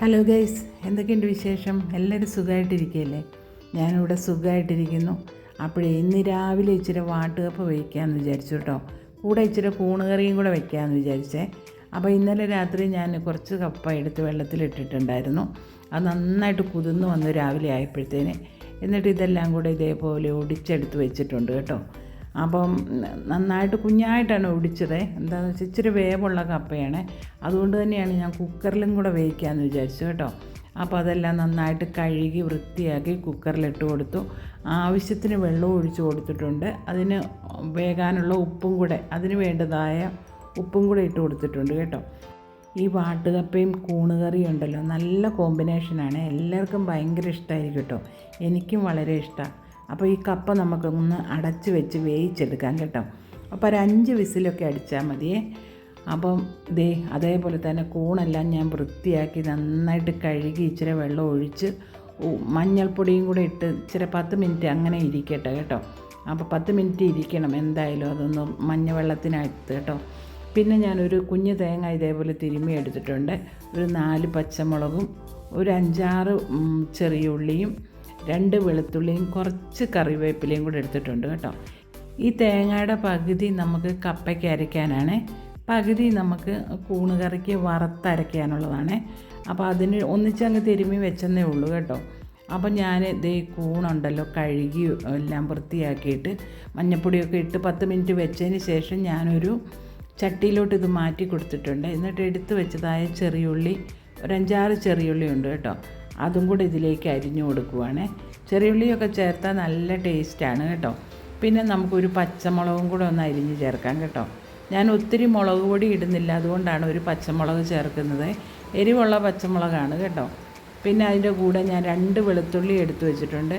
Hello guys എന്തൊക്കെയുണ്ട് വിശേഷം? എല്ലാവരും സുഖമായിട്ടിരിക്കുകയല്ലേ ഞാനിവിടെ സുഖമായിട്ടിരിക്കുന്നു അപ്പോഴേ ഇന്ന് രാവിലെ ഇച്ചിരി വാട്ടുകപ്പ് വയ്ക്കാമെന്ന് വിചാരിച്ചു കേട്ടോ. കൂടെ ഇച്ചിരി കൂണുകറിയും കൂടെ വയ്ക്കാമെന്ന് വിചാരിച്ചേ. അപ്പോൾ ഇന്നലെ രാത്രി ഞാൻ കുറച്ച് കപ്പ എടുത്ത് വെള്ളത്തിലിട്ടിട്ടുണ്ടായിരുന്നു അത് നന്നായിട്ട് കുതിർന്ന് വന്നു രാവിലെ ആയപ്പോഴത്തേന്. എന്നിട്ട് ഇതെല്ലാം കൂടെ ഇതേപോലെ ഒടിച്ചെടുത്ത് വെച്ചിട്ടുണ്ട് കേട്ടോ. അപ്പം നന്നായിട്ട് കുഞ്ഞായിട്ടാണ് ഒടിച്ചത്. എന്താണെന്ന് വെച്ചാൽ ഇച്ചിരി വേവുള്ള കപ്പയാണ്. അതുകൊണ്ട് തന്നെയാണ് ഞാൻ കുക്കറിലും കൂടെ വേവിക്കാമെന്ന് വിചാരിച്ചു കേട്ടോ. അപ്പോൾ അതെല്ലാം നന്നായിട്ട് കഴുകി വൃത്തിയാക്കി കുക്കറിലിട്ട് കൊടുത്തു. ആവശ്യത്തിന് വെള്ളം ഒഴിച്ചു കൊടുത്തിട്ടുണ്ട്. അതിന് വേകാനുള്ള ഉപ്പും കൂടെ അതിന് വേണ്ടതായ ഉപ്പും കൂടെ ഇട്ട് കൊടുത്തിട്ടുണ്ട് കേട്ടോ. ഈ വാട്ടുകപ്പയും കൂണുകറിയും ഉണ്ടല്ലോ നല്ല കോമ്പിനേഷനാണ്. എല്ലാവർക്കും ഭയങ്കര ഇഷ്ടമായിരിക്കും കേട്ടോ. എനിക്കും വളരെ ഇഷ്ടമാണ് അപ്പോൾ ഈ കപ്പ നമുക്കൊന്ന് അടച്ച് വെച്ച് വേവിച്ചെടുക്കാം കേട്ടോ. അപ്പോൾ ഒരു അഞ്ച് വിസിലൊക്കെ അടിച്ചാൽ മതിയേ. അപ്പം ഇതേ അതേപോലെ തന്നെ കൂണെല്ലാം ഞാൻ വൃത്തിയാക്കി നന്നായിട്ട് കഴുകി ഇച്ചിരി വെള്ളം ഒഴിച്ച് മഞ്ഞൾപ്പൊടിയും കൂടെ ഇട്ട് ഇച്ചിരി പത്ത് മിനിറ്റ് അങ്ങനെ ഇരിക്കട്ടെ കേട്ടോ. അപ്പോൾ പത്ത് മിനിറ്റ് ഇരിക്കണം എന്തായാലും അതൊന്ന് മഞ്ഞ വെള്ളത്തിനകത്ത് കേട്ടോ. പിന്നെ ഞാനൊരു കുഞ്ഞു തേങ്ങ ഇതേപോലെ തിരുമ്മി എടുത്തിട്ടുണ്ട്. ഒരു നാല് പച്ചമുളകും ഒരു അഞ്ചാറ് ചെറിയ ഉള്ളിയും രണ്ട് വെളുത്തുള്ളിയും കുറച്ച് കറിവേപ്പിലയും കൂടെ എടുത്തിട്ടുണ്ട് കേട്ടോ. ഈ തേങ്ങയുടെ പകുതി നമുക്ക് കപ്പയ്ക്ക് അരയ്ക്കാനാണ്. പകുതി നമുക്ക് കൂണ് കറിക്ക് വറുത്തരയ്ക്കാനുള്ളതാണ് അപ്പോൾ അതിന് ഒന്നിച്ചങ്ങ് തിരുമ്മി വെച്ചെന്നേ ഉള്ളൂ കേട്ടോ. അപ്പോൾ ഞാൻ ദേ കൂണുണ്ടല്ലോ കഴുകി എല്ലാം വൃത്തിയാക്കിയിട്ട് മഞ്ഞപ്പൊടിയൊക്കെ ഇട്ട് പത്ത് മിനിറ്റ് വെച്ചതിന് ശേഷം ഞാനൊരു ചട്ടിയിലോട്ട് ഇത് മാറ്റി കൊടുത്തിട്ടുണ്ട്. എന്നിട്ട് എടുത്ത് വെച്ചതായ ചെറിയുള്ളി ഒരഞ്ചാറ് ചെറിയുള്ളി ഉണ്ട് കേട്ടോ. അതും കൂടി ഇതിലേക്ക് അരിഞ്ഞു കൊടുക്കുവാണ്. ചെറിയുള്ളിയൊക്കെ ചേർത്താൽ നല്ല ടേസ്റ്റാണ് കേട്ടോ. പിന്നെ നമുക്കൊരു പച്ചമുളകും കൂടെ ഒന്ന് അരിഞ്ഞ് ചേർക്കാം കേട്ടോ. ഞാൻ ഒത്തിരി മുളക് പൊടി ഇടുന്നില്ല അതുകൊണ്ടാണ് ഒരു പച്ചമുളക് ചേർക്കുന്നത്. എരിവുള്ള പച്ചമുളകാണ് കേട്ടോ. പിന്നെ അതിന്റെ കൂടെ ഞാൻ രണ്ട് വെളുത്തുള്ളി എടുത്തു വെച്ചിട്ടുണ്ട്.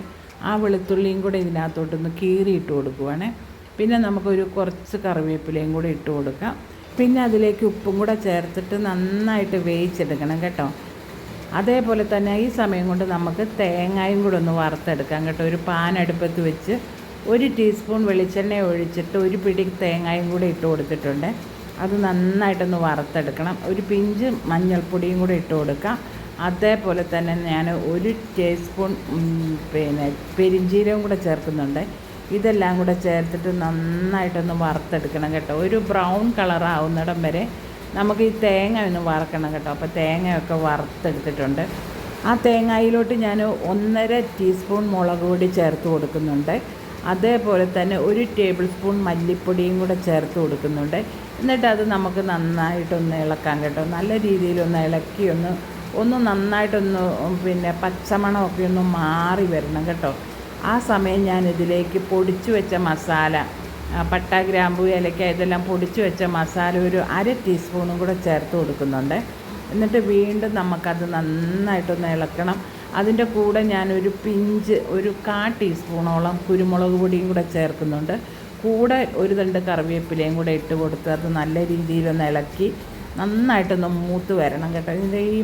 ആ വെളുത്തുള്ളിയും കൂടെ ഇതിനകത്തോട്ടൊന്ന് കീറിയിട്ട് കൊടുക്കുവാണ്. പിന്നെ നമുക്കൊരു കുറച്ച് കറിവേപ്പിലയും കൂടെ ഇട്ട് കൊടുക്കാം. പിന്നെ അതിലേക്ക് ഉപ്പും കൂടെ ചേർത്തിട്ട് നന്നായിട്ട് വേവിച്ചെടുക്കണം കേട്ടോ. അതേപോലെ തന്നെ ഈ സമയം കൊണ്ട് നമുക്ക് തേങ്ങയും കൂടെ ഒന്ന് വറുത്തെടുക്കാം കേട്ടോ. ഒരു പാൻ അടുപ്പത്ത് വെച്ച് ഒരു ടീസ്പൂൺ വെളിച്ചെണ്ണ ഒഴിച്ചിട്ട് ഒരു പിടി തേങ്ങയും കൂടെ ഇട്ട് കൊടുത്തിട്ടുണ്ട്. അത് നന്നായിട്ടൊന്ന് വറുത്തെടുക്കണം. ഒരു പിഞ്ച് മഞ്ഞൾപ്പൊടിയും കൂടെ ഇട്ട് കൊടുക്കാം. അതേപോലെ തന്നെ ഞാൻ ഒരു ടീസ്പൂൺ പിന്നെ പെരിഞ്ചീരവും കൂടെ ചേർക്കുന്നുണ്ട്. ഇതെല്ലാം കൂടെ ചേർത്തിട്ട് നന്നായിട്ടൊന്ന് വറുത്തെടുക്കണം കേട്ടോ. ഒരു ബ്രൗൺ കളറാവുന്നിടം വരെ നമുക്ക് ഈ തേങ്ങ ഒന്ന് വറക്കണം കേട്ടോ. അപ്പോൾ തേങ്ങയൊക്കെ വറുത്തെടുത്തിട്ടുണ്ട്. ആ തേങ്ങയിലോട്ട് ഞാൻ ഒന്നര ടീസ്പൂൺ മുളക് പൊടി ചേർത്ത് കൊടുക്കുന്നുണ്ട്. അതേപോലെ തന്നെ ഒരു ടേബിൾ സ്പൂൺ മല്ലിപ്പൊടിയും കൂടെ ചേർത്ത് കൊടുക്കുന്നുണ്ട്. എന്നിട്ട് അത് നമുക്ക് നന്നായിട്ടൊന്ന് ഇളക്കാം കേട്ടോ. നല്ല രീതിയിലൊന്ന് ഇളക്കി ഒന്ന് ഒന്ന് നന്നായിട്ടൊന്ന് പിന്നെ പച്ചമണമൊക്കെ ഒന്ന് മാറി വരണം കേട്ടോ. ആ സമയം ഞാൻ ഇതിലേക്ക് പൊടിച്ചു വെച്ച മസാല പട്ട ഗ്രാമ്പു ഏലക്ക ഇതെല്ലാം പൊടിച്ചു വെച്ച മസാല ഒരു അര ടീസ്പൂണും കൂടെ ചേർത്ത് കൊടുക്കുന്നുണ്ട്. എന്നിട്ട് വീണ്ടും നമുക്കത് നന്നായിട്ടൊന്ന് ഇളക്കണം. അതിന്റെ കൂടെ ഞാനൊരു പിഞ്ച് ഒരു കാ ടീസ്പൂണോളം കുരുമുളക് പൊടിയും കൂടെ ചേർക്കുന്നുണ്ട്. കൂടെ ഒരു തണ്ട് കറിവേപ്പിലയും കൂടെ ഇട്ട് കൊടുത്ത് അത് നല്ല രീതിയിലൊന്ന് ഇളക്കി നന്നായിട്ടൊന്ന് മൂത്ത് വരണം കേട്ടോ. ഇതിന്റെ ഈ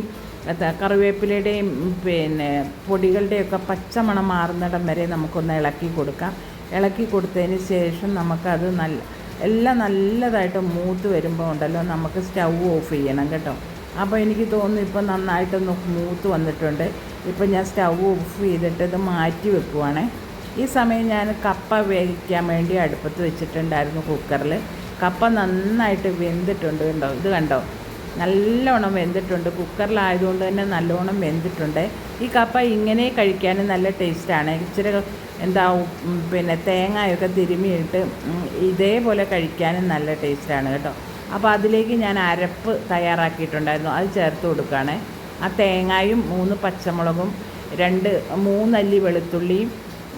കറിവേപ്പിലയുടെയും പിന്നെ പൊടികളുടെയൊക്കെ പച്ചമണം മാറുന്നിടം വരെ നമുക്കൊന്ന് ഇളക്കി കൊടുക്കാം. ഇളക്കി കൊടുത്തതിന് ശേഷം നമുക്കത് നല്ല എല്ലാം നല്ലതായിട്ട് മൂത്ത് വരുമ്പോൾ ഉണ്ടല്ലോ നമുക്ക് സ്റ്റൗ ഓഫ് ചെയ്യണം കേട്ടോ. അപ്പോൾ എനിക്ക് തോന്നുന്നു ഇപ്പം നന്നായിട്ടൊന്ന് മൂത്ത് വന്നിട്ടുണ്ട്. ഇപ്പം ഞാൻ സ്റ്റൗ ഓഫ് ചെയ്തിട്ട് ഇത് മാറ്റി വെക്കുവാണേ. ഈ സമയം ഞാൻ കപ്പ വേവിക്കാൻ വേണ്ടി അടുപ്പത്ത് വെച്ചിട്ടുണ്ടായിരുന്നു കുക്കറിൽ. കപ്പ നന്നായിട്ട് വെന്തിട്ടുണ്ട് കണ്ടോ ഇത് കണ്ടോ? നല്ലോണം വെന്തിട്ടുണ്ട്. കുക്കറിലായതുകൊണ്ട് തന്നെ നല്ലോണം വെന്തിട്ടുണ്ട്. ഈ കപ്പ ഇങ്ങനെ കഴിക്കാനും നല്ല ടേസ്റ്റാണ്. ഇച്ചിരി എന്താ പിന്നെ തേങ്ങയൊക്കെ തിരുമിയിട്ട് ഇതേപോലെ കഴിക്കാനും നല്ല ടേസ്റ്റാണ് കേട്ടോ. അപ്പോൾ അതിലേക്ക് ഞാൻ അരപ്പ് തയ്യാറാക്കിയിട്ടുണ്ടായിരുന്നു. അത് ചേർത്ത് കൊടുക്കുകയാണേ. ആ തേങ്ങയും മൂന്ന് പച്ചമുളകും രണ്ട് മൂന്നല്ലി വെളുത്തുള്ളിയും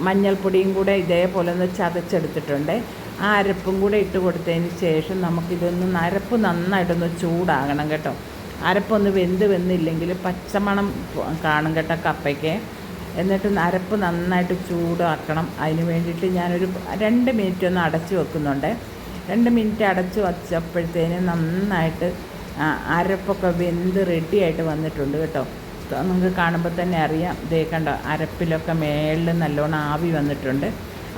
മഞ്ഞൾപ്പൊടിയും കൂടെ ഇതേപോലെ ഒന്ന് ചതച്ചെടുത്തിട്ടുണ്ട്. ആ അരപ്പും കൂടെ ഇട്ട് കൊടുത്തതിന് ശേഷം നമുക്കിതൊന്ന് അരപ്പ് നന്നായിട്ടൊന്ന് ചൂടാകണം കേട്ടോ. അരപ്പൊന്ന് വെന്ത് വെന്നില്ലെങ്കിൽ പച്ചമണം കാണും കേട്ടോ കപ്പയ്ക്ക്. എന്നിട്ട് അരപ്പ് നന്നായിട്ട് ചൂടാക്കണം. അതിന് വേണ്ടിയിട്ട് ഞാനൊരു രണ്ട് മിനിറ്റ് ഒന്ന് അടച്ചു വെക്കുന്നുണ്ട്. രണ്ട് മിനിറ്റ് അടച്ച് വച്ചപ്പോഴത്തേന് നന്നായിട്ട് അരപ്പൊക്കെ വെന്ത് റെഡിയായിട്ട് വന്നിട്ടുണ്ട് കേട്ടോ. നിങ്ങൾക്ക് കാണുമ്പോൾ തന്നെ അറിയാം. ദേ കണ്ടോ അരപ്പിലൊക്കെ മേളിൽ നല്ലോണം ആവി വന്നിട്ടുണ്ട്.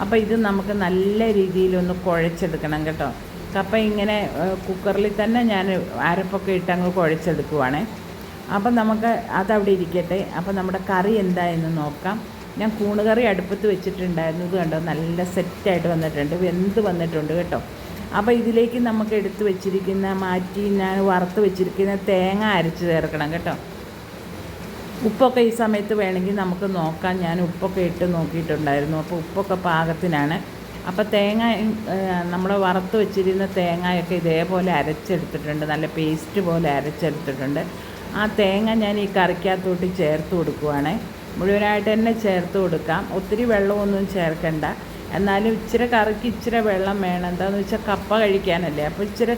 അപ്പോൾ ഇത് നമുക്ക് നല്ല രീതിയിലൊന്ന് കുഴച്ചെടുക്കണം കേട്ടോ. കപ്പ ഇങ്ങനെ കുക്കറിൽ തന്നെ ഞാൻ അരപ്പൊക്കെ ഇട്ടങ്ങ് കുഴച്ചെടുക്കുവാണേ. അപ്പം നമുക്ക് അതവിടെ ഇരിക്കട്ടെ. അപ്പം നമ്മുടെ കറി എന്തായെന്ന് നോക്കാം. ഞാൻ കൂണുകറി അടുപ്പത്ത് വെച്ചിട്ടുണ്ടായിരുന്നു. ഇത് കണ്ടോ? നല്ല സെറ്റായിട്ട് വന്നിട്ടുണ്ട്. വെന്ത് വന്നിട്ടുണ്ട് കേട്ടോ. അപ്പോൾ ഇതിലേക്ക് നമുക്ക് എടുത്ത് വെച്ചിരിക്കുന്ന മാറ്റി ഞാൻ വറുത്ത് വെച്ചിരിക്കുന്ന തേങ്ങ അരച്ച് ചേർക്കണം കേട്ടോ. ഉപ്പൊക്കെ ഈ സമയത്ത് വേണമെങ്കിൽ നമുക്ക് നോക്കാം. ഞാൻ ഉപ്പൊക്കെ ഇട്ട് നോക്കിയിട്ടുണ്ടായിരുന്നു. അപ്പോൾ ഉപ്പൊക്കെ പാകത്തിനാണ്. അപ്പോൾ തേങ്ങ നമ്മൾ വറുത്ത് വെച്ചിരുന്ന തേങ്ങയൊക്കെ ഇതേപോലെ അരച്ചെടുത്തിട്ടുണ്ട്. നല്ല പേസ്റ്റ് പോലെ അരച്ചെടുത്തിട്ടുണ്ട്. ആ തേങ്ങ ഞാൻ ഈ കറിക്കകത്തോട്ട് ചേർത്ത് കൊടുക്കുവാണ്. മുഴുവനായിട്ട് തന്നെ ചേർത്ത് കൊടുക്കാം. ഒത്തിരി വെള്ളമൊന്നും ചേർക്കണ്ട. എന്നാലും ഇച്ചിരി കറിക്ക് ഇച്ചിരി വെള്ളം വേണം. എന്താണെന്ന് വെച്ചാൽ കപ്പ കഴിക്കാനല്ലേ. അപ്പോൾ ഇച്ചിരി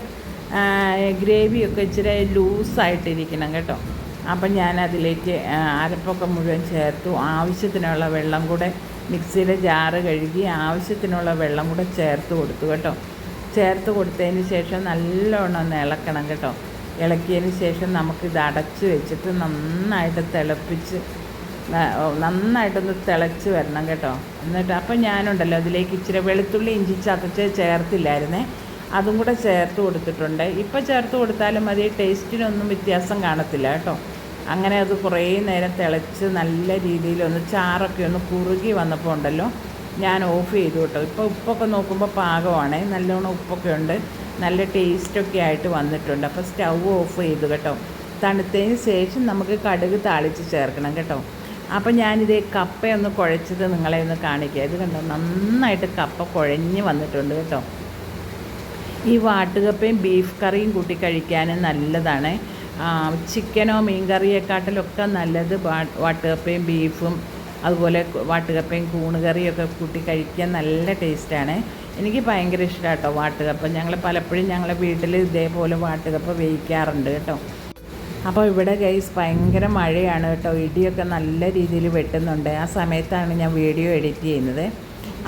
ഗ്രേവിയൊക്കെ ഇച്ചിരി ലൂസായിട്ടിരിക്കണം കേട്ടോ. അപ്പം ഞാനതിലേക്ക് അരപ്പൊക്കെ മുഴുവൻ ചേർത്തു. ആവശ്യത്തിനുള്ള വെള്ളം കൂടെ മിക്സിയിലെ ജാറ് കഴുകി ആവശ്യത്തിനുള്ള വെള്ളം കൂടെ ചേർത്ത് കൊടുത്തു കേട്ടോ. ചേർത്ത് കൊടുത്തതിന് ശേഷം നല്ലോണം ഒന്ന് ഇളക്കണം കേട്ടോ. ഇളക്കിയതിന് ശേഷം നമുക്കിത് അടച്ച് വെച്ചിട്ട് നന്നായിട്ട് തിളപ്പിച്ച് നന്നായിട്ടൊന്ന് തിളച്ച് വരണം കേട്ടോ. എന്നിട്ട് അപ്പം ഞാനുണ്ടല്ലോ അതിലേക്ക് ഇച്ചിരി വെളുത്തുള്ളി ഇഞ്ചി ചതച്ച് ചേർത്തില്ലായിരുന്നേ അതും കൂടെ ചേർത്ത് കൊടുത്തിട്ടുണ്ട്. ഇപ്പോൾ ചേർത്ത് കൊടുത്താലും മതി ടേസ്റ്റിനൊന്നും വ്യത്യാസം കാണത്തില്ല കേട്ടോ. അങ്ങനെ അത് കുറേ നേരം തിളച്ച് നല്ല രീതിയിൽ ഒന്ന് ചാറൊക്കെ ഒന്ന് കുറുകി വന്നപ്പോൾ ഉണ്ടല്ലോ ഞാൻ ഓഫ് ചെയ്തു കേട്ടോ. ഇപ്പോൾ ഉപ്പൊക്കെ നോക്കുമ്പോൾ പാകമാണ് നല്ലോണം ഉപ്പൊക്കെ ഉണ്ട്. നല്ല ടേസ്റ്റൊക്കെ ആയിട്ട് വന്നിട്ടുണ്ട്. അപ്പോൾ സ്റ്റൗ ഓഫ് ചെയ്തു കേട്ടോ. തണുത്തതിന് ശേഷം നമുക്ക് കടുക് താളിച്ച് ചേർക്കണം കേട്ടോ. അപ്പോൾ ഞാനിത് കപ്പയൊന്ന് കുഴച്ചത് നിങ്ങളെ ഒന്ന് കാണിക്കുക ഇത് കണ്ടോ നന്നായിട്ട് കപ്പ കുഴഞ്ഞ് വന്നിട്ടുണ്ട് കേട്ടോ. ഈ വാട്ടുകപ്പയും ബീഫ് കറിയും കൂട്ടി കഴിക്കാനും നല്ലതാണ്. ചിക്കനോ മീൻ കറിയെക്കാട്ടിലൊക്കെ നല്ലത് വാട്ടുകപ്പയും ബീഫും അതുപോലെ വാട്ടുകപ്പയും കൂണുകറിയൊക്കെ കൂട്ടി കഴിക്കാൻ നല്ല ടേസ്റ്റാണ്. എനിക്ക് ഭയങ്കര ഇഷ്ടമാണ് കേട്ടോ വാട്ടുകപ്പ. ഞങ്ങൾ പലപ്പോഴും ഞങ്ങളെ വീട്ടിൽ ഇതേപോലെ വാട്ടുകപ്പ വേവിക്കാറുണ്ട് കേട്ടോ. അപ്പോൾ ഇവിടെ ഗൈസ് ഭയങ്കര മഴയാണ് കേട്ടോ. ഇടിയൊക്കെ നല്ല രീതിയിൽ വെട്ടുന്നുണ്ട്. ആ സമയത്താണ് ഞാൻ വീഡിയോ എഡിറ്റ് ചെയ്യുന്നത്.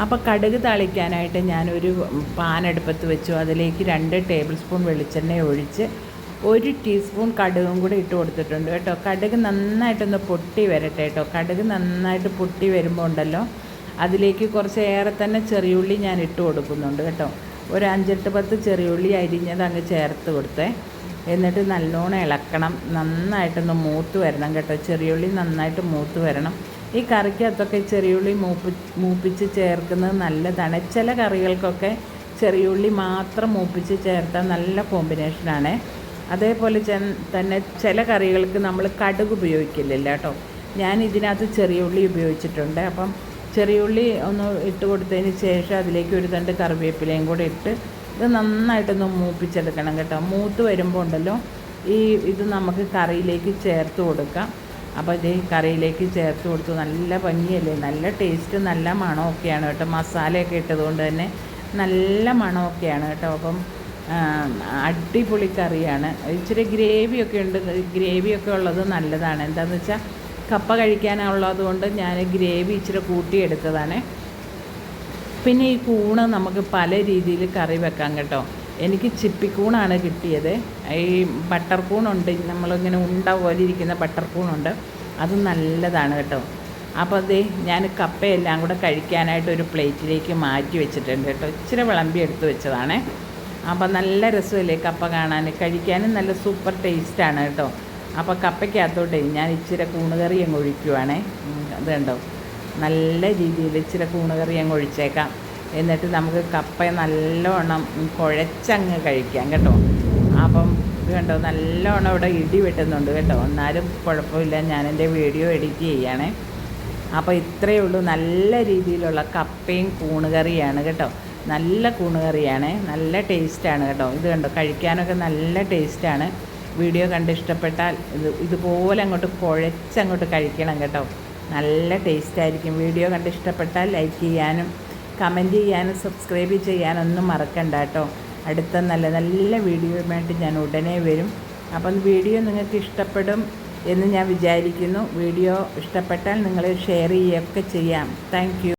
അപ്പോൾ കടുക് തളിക്കാനായിട്ട് ഞാനൊരു പാൻ അടുപ്പത്ത് വെച്ചു. അതിലേക്ക് രണ്ട് ടേബിൾ സ്പൂൺ വെളിച്ചെണ്ണ ഒഴിച്ച് ഒരു ടീസ്പൂൺ കടുകും കൂടി ഇട്ട് കൊടുത്തിട്ടുണ്ട് കേട്ടോ. കടുക് നന്നായിട്ടൊന്ന് പൊട്ടി വരട്ടെ കേട്ടോ. കടുക് നന്നായിട്ട് പൊട്ടി വരുമ്പോൾ ഉണ്ടല്ലോ അതിലേക്ക് കുറച്ച് ഏറെ തന്നെ ചെറിയുള്ളി ഞാൻ ഇട്ട് കൊടുക്കുന്നുണ്ട് കേട്ടോ. ഒരു അഞ്ചെട്ട് പത്ത് ചെറിയുള്ളി അരിഞ്ഞത് അങ്ങ് ചേർത്ത് കൊടുത്തേ. എന്നിട്ട് നല്ലോണം ഇളക്കണം. നന്നായിട്ടൊന്ന് മൂത്ത് വരണം കേട്ടോ. ചെറിയുള്ളി നന്നായിട്ട് മൂത്ത് വരണം. ഈ കറിക്കകത്തൊക്കെ ചെറിയുള്ളി മൂപ്പി മൂപ്പിച്ച് ചേർക്കുന്നത് നല്ലതാണ്. ചില കറികൾക്കൊക്കെ ചെറിയുള്ളി മാത്രം മൂപ്പിച്ച് ചേർത്താൽ നല്ല കോമ്പിനേഷനാണ്. അതേപോലെ തന്നെ ചില കറികൾക്ക് നമ്മൾ കടുക് ഉപയോഗിക്കില്ലല്ലോ കേട്ടോ. ഞാൻ ഇതിനകത്ത് ചെറിയുള്ളി ഉപയോഗിച്ചിട്ടുണ്ട്. അപ്പം ചെറിയുള്ളി ഒന്ന് ഇട്ട് കൊടുത്തതിന് ശേഷം അതിലേക്ക് ഒരു തണ്ട് കറിവേപ്പിലയും കൂടെ ഇട്ട് ഇത് നന്നായിട്ടൊന്ന് മൂപ്പിച്ചെടുക്കണം കേട്ടോ. മൂത്ത് വരുമ്പോൾ ഉണ്ടല്ലോ ഈ ഇത് നമുക്ക് കറിയിലേക്ക് ചേർത്ത് കൊടുക്കാം. അപ്പോൾ ഇത് കറിയിലേക്ക് ചേർത്ത് കൊടുത്തു. നല്ല ഭംഗിയല്ലേ? നല്ല ടേസ്റ്റ് നല്ല മണമൊക്കെയാണ് കേട്ടോ. മസാലയൊക്കെ ഇട്ടതുകൊണ്ട് തന്നെ നല്ല മണമൊക്കെയാണ് കേട്ടോ. അപ്പം അടിപൊളി കറിയാണ്. ഇച്ചിരി ഗ്രേവിയൊക്കെ ഉണ്ട്. ഗ്രേവിയൊക്കെ ഉള്ളത് നല്ലതാണ്. എന്താണെന്ന് വെച്ചാൽ കപ്പ കഴിക്കാനുള്ളത് കൊണ്ട് ഞാൻ ഗ്രേവി ഇച്ചിരി കൂട്ടിയെടുത്തതാണ്. പിന്നെ ഈ കൂണ് നമുക്ക് പല രീതിയിൽ കറി വെക്കാം കേട്ടോ. എനിക്ക് ചിപ്പിക്കൂണാണ് കിട്ടിയത്. ഈ ബട്ടർ കൂണുണ്ട്. നമ്മളിങ്ങനെ ഉണ്ട പോലെ ഇരിക്കുന്ന ബട്ടർ കൂണുണ്ട്. അത് നല്ലതാണ് കേട്ടോ. അപ്പോൾ അതേ ഞാൻ കപ്പയെല്ലാം കൂടെ കഴിക്കാനായിട്ട് ഒരു പ്ലേറ്റിലേക്ക് മാറ്റി വെച്ചിട്ടുണ്ട് കേട്ടോ. ഇച്ചിരി വിളമ്പി എടുത്ത് വെച്ചതാണേ. അപ്പോൾ നല്ല രസമല്ലേ കപ്പ കാണാൻ? കഴിക്കാനും നല്ല സൂപ്പർ ടേസ്റ്റാണ് കേട്ടോ. അപ്പോൾ കപ്പയ്ക്കകത്തോട്ടേ ഞാൻ ഇച്ചിരി കൂണുകറി അങ്ങ് ഒഴിക്കുവാണേ. അത് കണ്ടോ? നല്ല രീതിയിൽ ഇച്ചിരി കൂണുകറി അങ്ങ് ഒഴിച്ചേക്കാം. എന്നിട്ട് നമുക്ക് കപ്പ നല്ലോണം കുഴച്ചങ്ങ് കഴിക്കാം കേട്ടോ. അപ്പം ഇത് കണ്ടോ? നല്ലോണം ഇവിടെ ഇടി വെട്ടുന്നുണ്ട് കേട്ടോ. എന്നാലും കുഴപ്പമില്ല. ഞാൻ എന്റെ വീഡിയോ എഡിറ്റ് ചെയ്യണേ അപ്പോൾ ഇത്രയേ ഉള്ളൂ. നല്ല രീതിയിലുള്ള കപ്പയും കൂണുകറിയാണ് കേട്ടോ. നല്ല കൂണുകറിയാണ്. നല്ല ടേസ്റ്റാണ് കേട്ടോ. ഇത് കണ്ടോ? കഴിക്കാനൊക്കെ നല്ല ടേസ്റ്റാണ്. വീഡിയോ കണ്ട് ഇഷ്ടപ്പെട്ടാൽ ഇത് ഇതുപോലെ അങ്ങോട്ട് കുഴച്ചങ്ങോട്ട് കഴിക്കണം കേട്ടോ. നല്ല ടേസ്റ്റായിരിക്കും. വീഡിയോ കണ്ട് ഇഷ്ടപ്പെട്ടാൽ ലൈക്ക് ചെയ്യാനും കമന്റ് ചെയ്യാനും സബ്സ്ക്രൈബ് ചെയ്യാനൊന്നും മറക്കണ്ട കേട്ടോ. അടുത്ത നല്ല നല്ല വീഡിയോയുമായിട്ട് ഞാൻ ഉടനെ വരും. അപ്പം വീഡിയോ നിങ്ങൾക്ക് ഇഷ്ടപ്പെടും എന്ന് ഞാൻ വിചാരിക്കുന്നു. വീഡിയോ ഇഷ്ടപ്പെട്ടാൽ നിങ്ങൾ ഷെയർ ചെയ്യുകയൊക്കെ ചെയ്യാം. താങ്ക്